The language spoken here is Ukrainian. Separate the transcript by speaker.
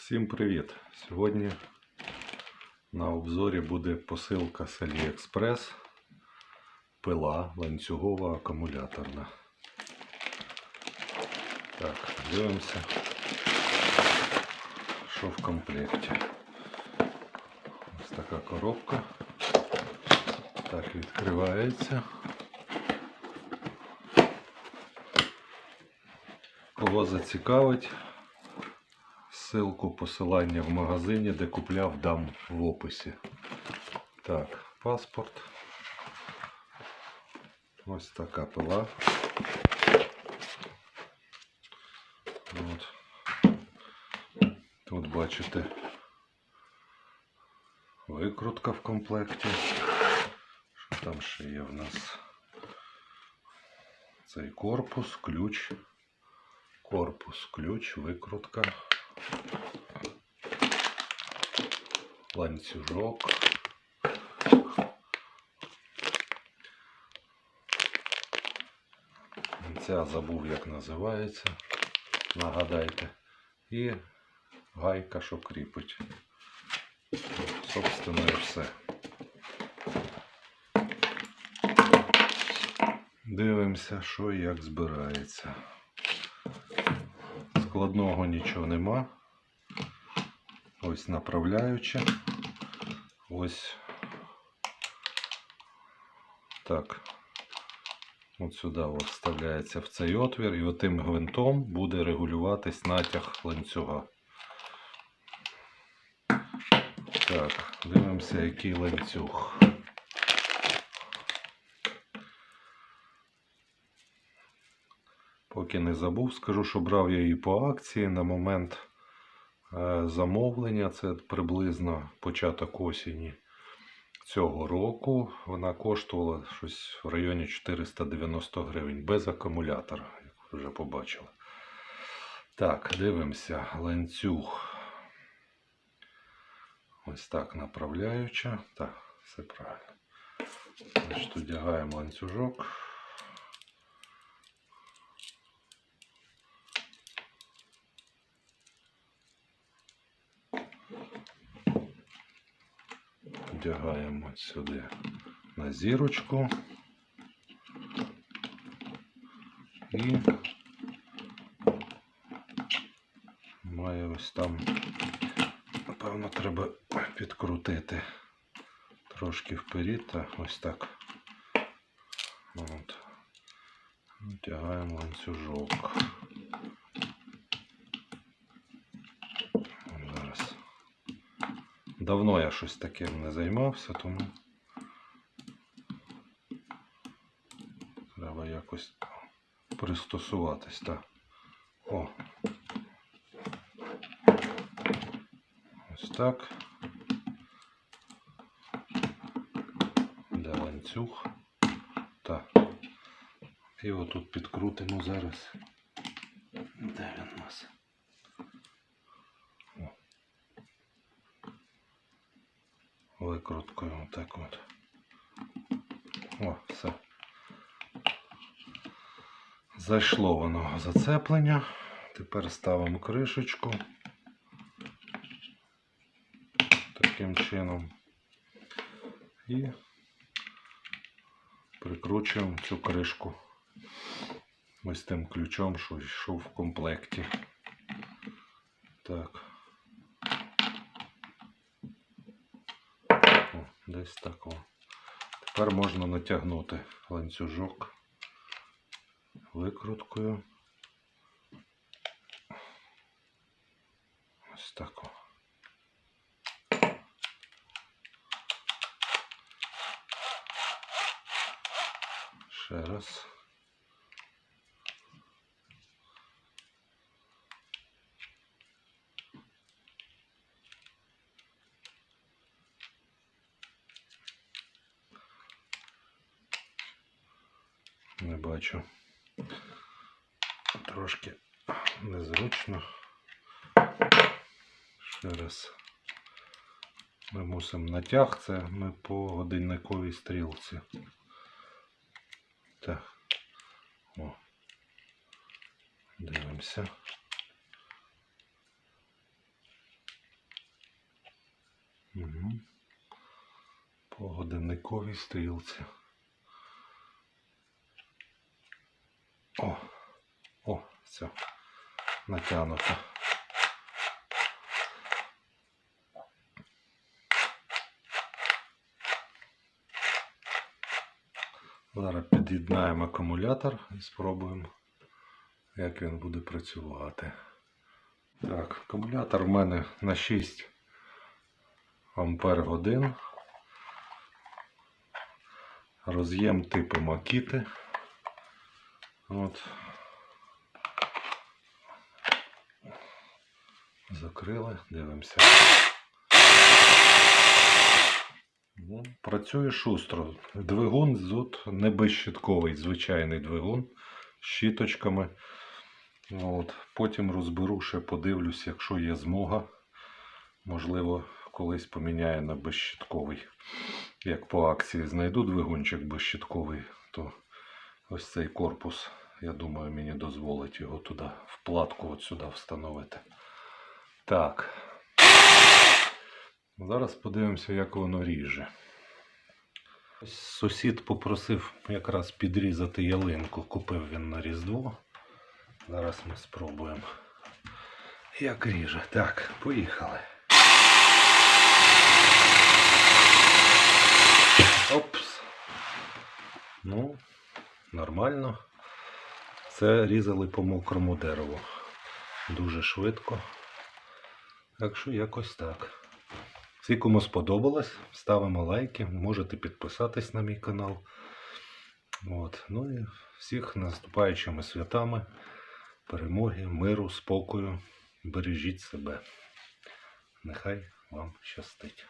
Speaker 1: Всім привіт! Сьогодні на обзорі буде посилка з AliExpress пила ланцюгова акумуляторна. Так, дивимося, що в комплекті. Ось така коробка. Так відкривається. Кого зацікавить, Ссылку посилання в магазині, де купляв, дам в описі. Так, паспорт. Ось така пила. От. Тут бачите викрутка в комплекті. Що там ще є в нас? Цей корпус, ключ. Корпус, ключ, викрутка. Ланцюжок. Ця забув, як називається. Нагадайте. І гайка, що кріпить. Собственно, і все. Дивимося, що і як збирається. Складного нічого нема. Ось направляюча. Ось так. От сюди от вставляється в цей отвір і отим гвинтом буде регулюватись натяг ланцюга. Так, дивимося, який ланцюг. Поки не забув, скажу, що брав я її по акції на момент замовлення. Це приблизно початок осені цього року. Вона коштувала щось в районі 490 гривень без акумулятора, як ви вже побачили. Так, дивимося, ланцюг. Ось так направляюча. Так, все правильно. Значить, одягаємо ланцюжок. Вдягаємо сюди на зірочку і має ось там, напевно, треба підкрутити трошки вперед, та ось так. От. Вдягаємо ланцюжок. Зараз. Давно я щось таким не займався, тому треба якось пристосуватись. Так. О. Ось так. Де ланцюг. Так. І отут підкрутимо зараз. Де він у нас? Викруткою отак от. О, все. Зайшло воно зацеплення. Тепер ставимо кришечку. Таким чином. І прикручуємо цю кришку ось тим ключом, що йшов в комплекті. Так. О, десь так. Тепер можна натягнути ланцюжок викруткою. Ось так. Ще раз. Не бачу. Трошки незручно. Ще раз. Ми мусимо натяг, це ми по годинниковій стрілці. Так. О. Дивимося. Угу. По годинниковій стрілці. О, о, все. Натягнуто. Зараз під'єднаємо акумулятор і спробуємо, як він буде працювати. Так, акумулятор в мене на 6 ампер годин. Роз'єм типу Макіти. От. Закрили, дивимося. Ну, Працює шустро. Двигун тут не безщитковий, звичайний двигун з щіточками. От. Потім розберу, ще подивлюсь, якщо є змога. Можливо, колись поміняю на безщитковий. Як по акції знайду двигунчик безщитковий, то ось цей корпус, я думаю, мені дозволить його туди, в платку от сюди встановити. Так. Зараз подивимося, як воно ріже. Сусід попросив якраз підрізати ялинку. Купив він на Різдво. Зараз ми спробуємо. Як ріже. Так, поїхали. Опс. Ну, нормально. Це різали по мокрому дереву. Дуже швидко. Так що якось так. Всі, кому сподобалось, ставимо лайки, можете підписатись на мій канал. От. Ну і всіх наступаючими святами, перемоги, миру, спокою. Бережіть себе. Нехай вам щастить.